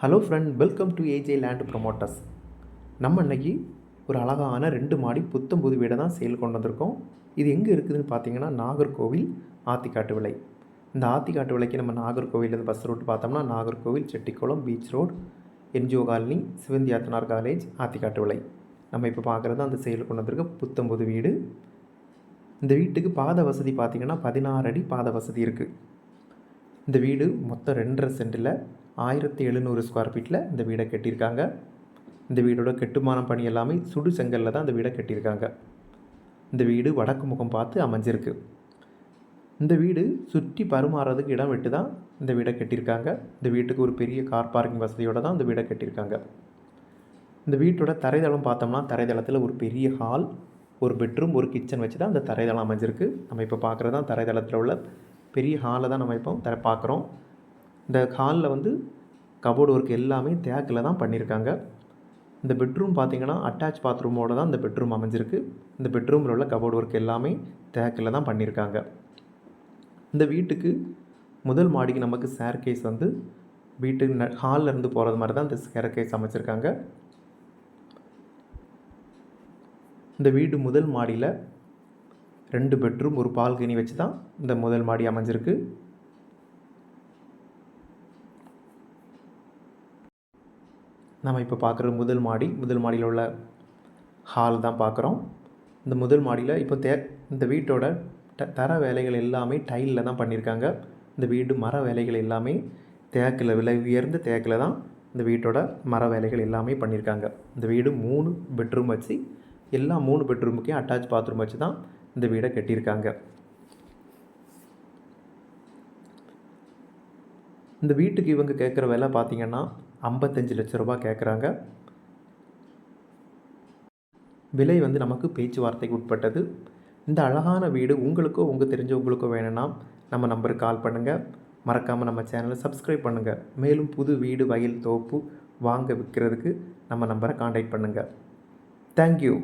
Hello friend welcome to AJ land promoters நம்ம இன்றைக்கி ஒரு அழகான ரெண்டு மாடி புத்தம் புது வீடை தான் சேல் கொண்டு வந்திருக்கோம். இது எங்கே இருக்குதுன்னு பார்த்தீங்கன்னா நாகர்கோவில் ஆத்திக்காட்டு விலை இந்த ஆத்திக்காட்டு விலைக்கு நம்ம நாகர்கோவிலேருந்து பஸ் ரூட் பார்த்தோம்னா Nagercoil Chettikulam beach road NGO colony Sivanthi Adithanar college Athikattuvilai நம்ம இப்போ பார்க்குறது அந்த சேல் கொண்டு வந்திருக்க புத்தம் புது வீடு. இந்த வீட்டுக்கு பாத வசதி பார்த்தீங்கன்னா பதினாறு அடி பாத வசதி இருக்குது இந்த வீடு மொத்தம் ரெண்டரை சென்டில் ஆயிரத்தி எழுநூறு ஸ்கொயர் ஃபீட்டில் இந்த வீடை கட்டியிருக்காங்க. இந்த வீடோட கட்டுமானம் பணி எல்லாமே சுடு செங்கல்ல தான் இந்த வீடை கட்டியிருக்காங்க. இந்த வீடு வடக்கு முகம் பார்த்து அமைஞ்சிருக்கு. இந்த வீடு சுற்றி பருமாறதுக்கு இடம் விட்டு தான் இந்த வீடை கட்டியிருக்காங்க. இந்த வீட்டுக்கு ஒரு பெரிய கார் பார்க்கிங் வசதியோடு தான் இந்த வீடை கட்டியிருக்காங்க. இந்த வீட்டோட தரைதளம் பார்த்தோம்னா தரைதளத்தில் ஒரு பெரிய ஹால் ஒரு பெட்ரூம் ஒரு கிச்சன் வச்சு தான் இந்த தரைதளம் அமைஞ்சிருக்கு. நம்ம இப்போ பார்க்குறது தான் தரைதளத்தில் உள்ள பெரிய ஹாலை தான் நம்ம இப்போ தர பார்க்குறோம். இந்த ஹாலில் வந்து கபோர்டு ஒர்க் எல்லாமே தேக்கில் தான் பண்ணியிருக்காங்க. இந்த பெட்ரூம் பார்த்தீங்கன்னா அட்டாச் பாத்ரூமோட தான் இந்த பெட்ரூம் அமைஞ்சிருக்கு. இந்த பெட்ரூமில் உள்ள கபோர்டு ஒர்க் எல்லாமே தேக்கில் தான் பண்ணியிருக்காங்க. இந்த வீட்டுக்கு முதல் மாடிக்கு நமக்கு சேர்கேஸ் வந்து வீட்டு ந ஹாலில் இருந்து போகிறது மாதிரி தான் இந்த சேர்கேஸ் அமைச்சிருக்காங்க. இந்த வீடு முதல் மாடியில் ரெண்டு பெட்ரூம் ஒரு பால்கனி வச்சு தான் இந்த முதல் மாடி அமைஞ்சிருக்கு. நம்ம இப்போ பார்க்குற முதல் மாடி. முதல் மாடியில் உள்ள ஹால் தான் பார்க்குறோம் இந்த முதல் மாடியில் இப்போ தே இந்த வீட்டோட ட தர வேலைகள் எல்லாமே டைலில் தான் பண்ணியிருக்காங்க இந்த வீடு மர வேலைகள் எல்லாமே தேக்கில் விலை உயர்ந்த தேக்கில் தான் இந்த வீட்டோட மர வேலைகள் எல்லாமே பண்ணியிருக்காங்க இந்த வீடு மூணு பெட்ரூம் வச்சு எல்லா மூணு பெட்ரூமுக்கும் அட்டாச் பாத்ரூம் வச்சு தான் இந்த வீடை கட்டியிருக்காங்க. இந்த வீட்டுக்கு இவங்க கேட்குற விலை பார்த்தீங்கன்னா ஐம்பத்தஞ்சு லட்ச ரூபாய் கேட்குறாங்க. விலை வந்து நமக்கு பேச்சுவார்த்தைக்கு உட்பட்டது. இந்த அழகான வீடு உங்களுக்கோ உங்கள் தெரிஞ்சவங்களுக்கோ வேணும்னா நம்ம நம்பருக்கு கால் பண்ணுங்கள் மறக்காமல் நம்ம சேனலை சப்ஸ்கிரைப் பண்ணுங்கள் மேலும் புது வீடு வயல் தோப்பு வாங்க விற்கிறதுக்கு நம்ம நம்பரை காண்டாக்ட் பண்ணுங்கள் தேங்க்யூ